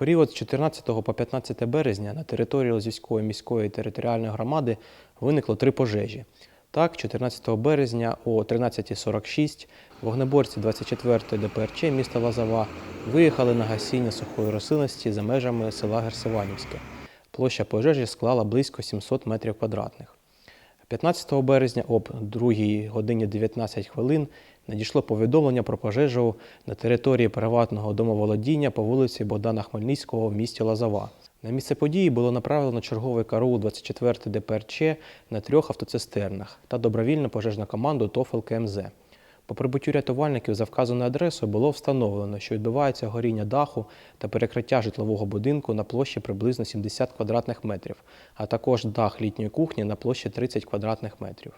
період з 14 по 15 березня на території Лозівської міської територіальної громади виникло три пожежі. Так, 14 березня о 13.46 вогнеборці 24-ї ДПРЧ міста Лозова виїхали на гасіння сухої рослинності за межами села Герсиванівське. Площа пожежі склала близько 700 метрів квадратних. 15 березня об 2 годині 19 хвилин надійшло повідомлення про пожежу на території приватного домоволодіння по вулиці Богдана Хмельницького в місті Лазова. На місце події було направлено черговий караул 24 ДПРЧ на трьох автоцистернах та добровільну пожежну команду ТОФЛ ЛКМЗ. По прибуттю рятувальників за вказаною адресою було встановлено, що відбувається горіння даху та перекриття житлового будинку на площі приблизно 70 квадратних метрів, а також дах літньої кухні на площі 30 квадратних метрів.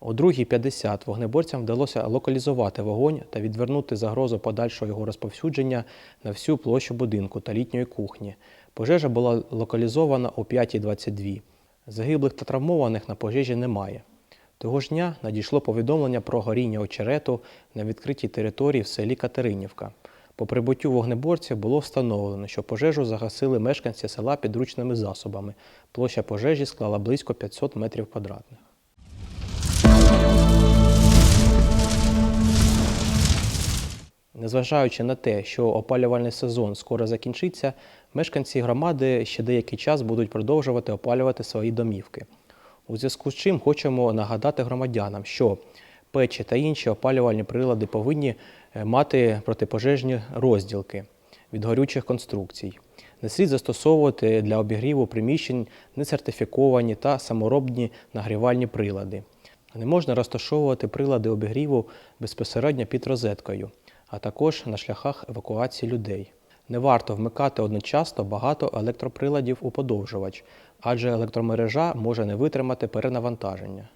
О 2.50 вогнеборцям вдалося локалізувати вогонь та відвернути загрозу подальшого його розповсюдження на всю площу будинку та літньої кухні. Пожежа була локалізована о 5.22. Загиблих та травмованих на пожежі немає. Того ж дня надійшло повідомлення про горіння очерету на відкритій території в селі Катеринівка. По прибуттю вогнеборців було встановлено, що пожежу загасили мешканці села підручними засобами. Площа пожежі склала близько 500 метрів квадратних. Незважаючи на те, що опалювальний сезон скоро закінчиться, мешканці громади ще деякий час будуть продовжувати опалювати свої домівки. У зв'язку з чим хочемо нагадати громадянам, що печі та інші опалювальні прилади повинні е, мати протипожежні розділки від горючих конструкцій. Не слід застосовувати для обігріву приміщень несертифіковані та саморобні нагрівальні прилади. Не можна розташовувати прилади обігріву безпосередньо під розеткою, а також на шляхах евакуації людей. Не варто вмикати одночасно багато електроприладів у подовжувач, адже електромережа може не витримати перенавантаження.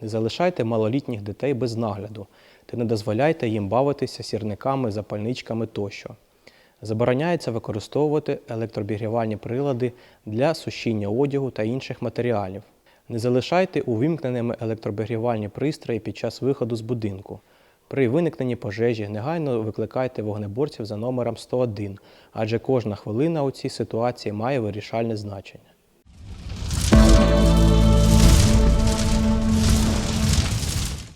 Не залишайте малолітніх дітей без нагляду та не дозволяйте їм бавитися сірниками, запальничками тощо. Забороняється використовувати електрообігрівальні прилади для сушіння одягу та інших матеріалів. Не залишайте увімкненими електрообігрівальні пристрої під час виходу з будинку. При виникненні пожежі негайно викликайте вогнеборців за номером 101, адже кожна хвилина у цій ситуації має вирішальне значення.